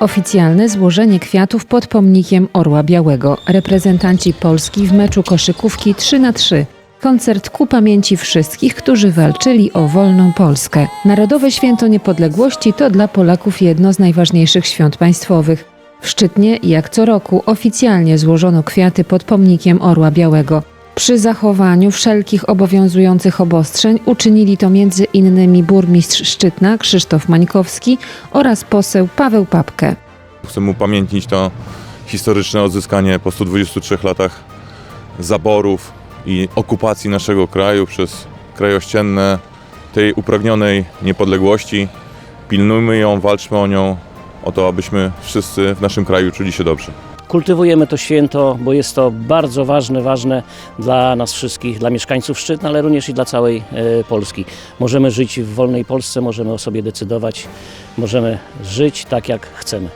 Oficjalne złożenie kwiatów pod pomnikiem Orła Białego. Reprezentanci Polski w meczu koszykówki 3 na 3 Koncert ku pamięci wszystkich, którzy walczyli o wolną Polskę. Narodowe Święto Niepodległości to dla Polaków jedno z najważniejszych świąt państwowych. W Szczytnie, jak co roku, oficjalnie złożono kwiaty pod pomnikiem Orła Białego. Przy zachowaniu wszelkich obowiązujących obostrzeń uczynili to między innymi burmistrz Szczytna Krzysztof Mańkowski oraz poseł Paweł Papke. Chcemy upamiętnić to historyczne odzyskanie po 123 latach zaborów i okupacji naszego kraju przez kraje ościenne, tej upragnionej niepodległości. Pilnujmy ją, walczmy o nią, o to, abyśmy wszyscy w naszym kraju czuli się dobrze. Kultywujemy to święto, bo jest to bardzo ważne, ważne dla nas wszystkich, dla mieszkańców Szczytna, ale również i dla całej e, Polski. Możemy żyć w wolnej Polsce, możemy o sobie decydować, możemy żyć tak jak chcemy.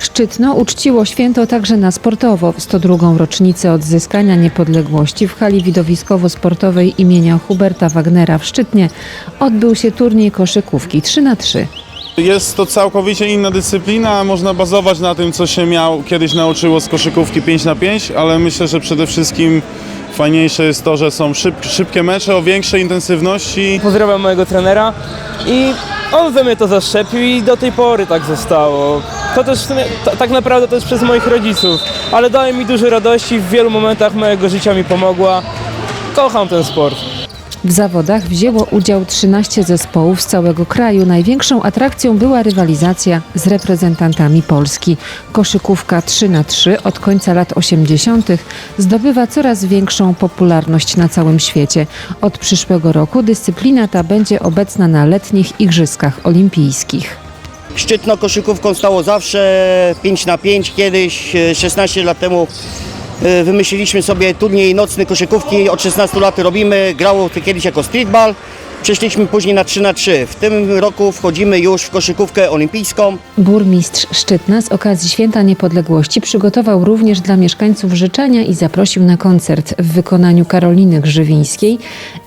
Szczytno uczciło święto także na sportowo w 102. rocznicę odzyskania niepodległości w hali widowiskowo-sportowej imienia Huberta Wagnera w Szczytnie odbył się turniej koszykówki 3 na 3 Jest to całkowicie inna dyscyplina, można bazować na tym, co się miał kiedyś nauczyło z koszykówki 5 na 5 ale myślę, że przede wszystkim fajniejsze jest to, że są szyb, szybkie mecze o większej intensywności. Pozdrawiam mojego trenera i on we mnie to zaszczepił i do tej pory tak zostało. To też tak naprawdę jest przez moich rodziców, ale daje mi dużo radości, w wielu momentach mojego życia mi pomogła. Kocham ten sport. W zawodach wzięło udział 13 zespołów z całego kraju. Największą atrakcją była rywalizacja z reprezentantami Polski. Koszykówka 3 na 3 od końca lat 80. zdobywa coraz większą popularność na całym świecie. Od przyszłego roku dyscyplina ta będzie obecna na letnich Igrzyskach Olimpijskich. Szczytno koszykówką stało zawsze 5 na 5 kiedyś, e, 16 lat temu e, wymyśliliśmy sobie turniej nocny koszykówki, od 16 lat robimy, grało to kiedyś jako streetball, przeszliśmy później na 3 na 3 W tym roku wchodzimy już w koszykówkę olimpijską. Burmistrz Szczytna z okazji Święta Niepodległości przygotował również dla mieszkańców życzenia i zaprosił na koncert w wykonaniu Karoliny Grzywińskiej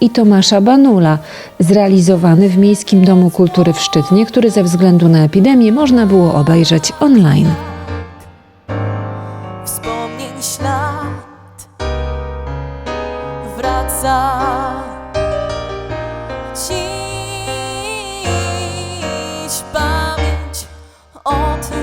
i Tomasza Banula, zrealizowany w Miejskim Domu Kultury w Szczytnie, który ze względu na epidemię można było obejrzeć online. Wspomnień ślad. Wraca dziś pamięć o tych,